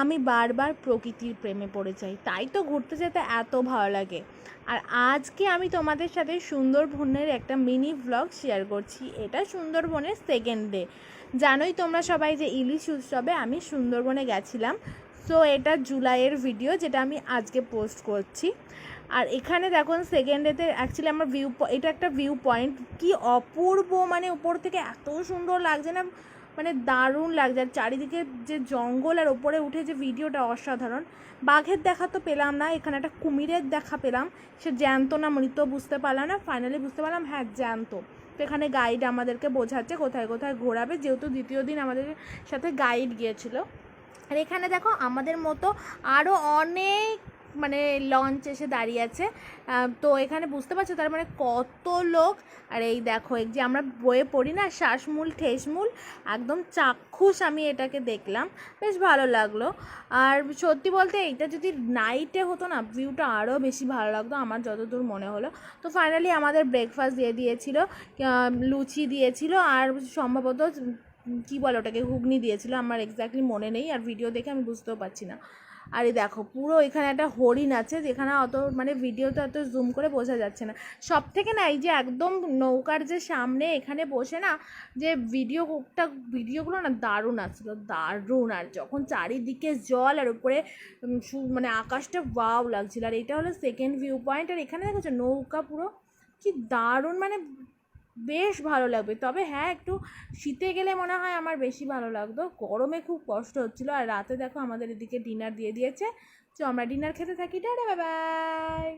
আমি বারবার প্রকৃতির প্রেমে পড়ে যাই। তাই তো ঘুরতে যেতে এত ভালো লাগে। আর আজকে আমি তোমাদের সাথে সুন্দরবনের একটা মিনি ভ্লগ শেয়ার করছি। এটা সুন্দরবনের সেকেন্ড ডে জানোই তোমরা সবাই যে ইলিশ উৎসবে আমি সুন্দরবনে গেছিলাম। সো এটা জুলাইয়ের ভিডিও যেটা আমি আজকে পোস্ট করছি। আর এখানে দেখো সেকেন্ড ডেতে অ্যাকচুয়ালি আমার ভিউ এটা একটা ভিউ পয়েন্ট কি অপূর্ব মানে উপর থেকে এত সুন্দর লাগছে না। মানে দারুণ লাগছে। আর চারিদিকে যে জঙ্গল আর ওপরে উঠে যে ভিডিওটা অসাধারণ। বাঘের দেখা তো পেলাম না, এখানে একটা কুমিরের দেখা পেলাম। সে জ্যান্ত না মৃত বুঝতে পারলাম না ফাইনালি বুঝতে পারলাম হ্যাঁ জ্যান্ত। তো এখানে গাইড আমাদেরকে বোঝাচ্ছে কোথায় কোথায় ঘোরাবে, যেহেতু দ্বিতীয় দিন আমাদের সাথে গাইড গিয়েছিল। আর এখানে দেখো, আমাদের মতো আরও অনেক মানে লঞ্চ এসে দাঁড়িয়ে আছে। তো এখানে বুঝতে পারছ তার মানে কত লোক। আর এই দেখো, এই যে আমরা বইয়ে পড়ি না, শ্বাসমূল, ঠেসমূল, একদম চাক্ষুষ আমি এটাকে দেখলাম। বেশ ভালো লাগল। আর সত্যি বলতে এইটা যদি নাইটে হতো না ভিউটা আরও বেশি ভালো লাগতো আমার যতদূর মনে হলো। তো ফাইনালি আমাদের ব্রেকফাস্ট দিয়ে দিয়েছিল লুচি দিয়েছিল, আর সম্ভবত কী বলে ওটাকে, ঘুগনি দিয়েছিল। আমার এক্স্যাক্টলি মনে নেই, আর ভিডিও দেখে আমি বুঝতেও পারছি না। আর দেখো, পুরো এখানে একটা হরিণ আছে যেখানে অত মানে ভিডিওতে অত জুম করে বোঝা যাচ্ছে না। সব থেকে না এই যে একদম নৌকার যে সামনে এখানে বসে না, যে ভিডিওটা ভিডিওগুলো না দারুণ আসছিল দারুণ। আর যখন চারিদিকে জল আর উপরে মানে আকাশটা ওয়াও লাগছিল। আর এটা হলো সেকেন্ড ভিউ পয়েন্ট আর এখানে দেখেছ নৌকা পুরো, কি দারুণ মানে বেশ ভালো লাগবে। তবে হ্যাঁ একটু শীতে গেলে মনে হয় আমার বেশি ভালো লাগতো। গরমে খুব কষ্ট হচ্ছিল। আর রাতে দেখো আমাদের এদিকে ডিনার দিয়ে দিয়েছে। তো আমরা ডিনার খেতে থাকি। Tata bye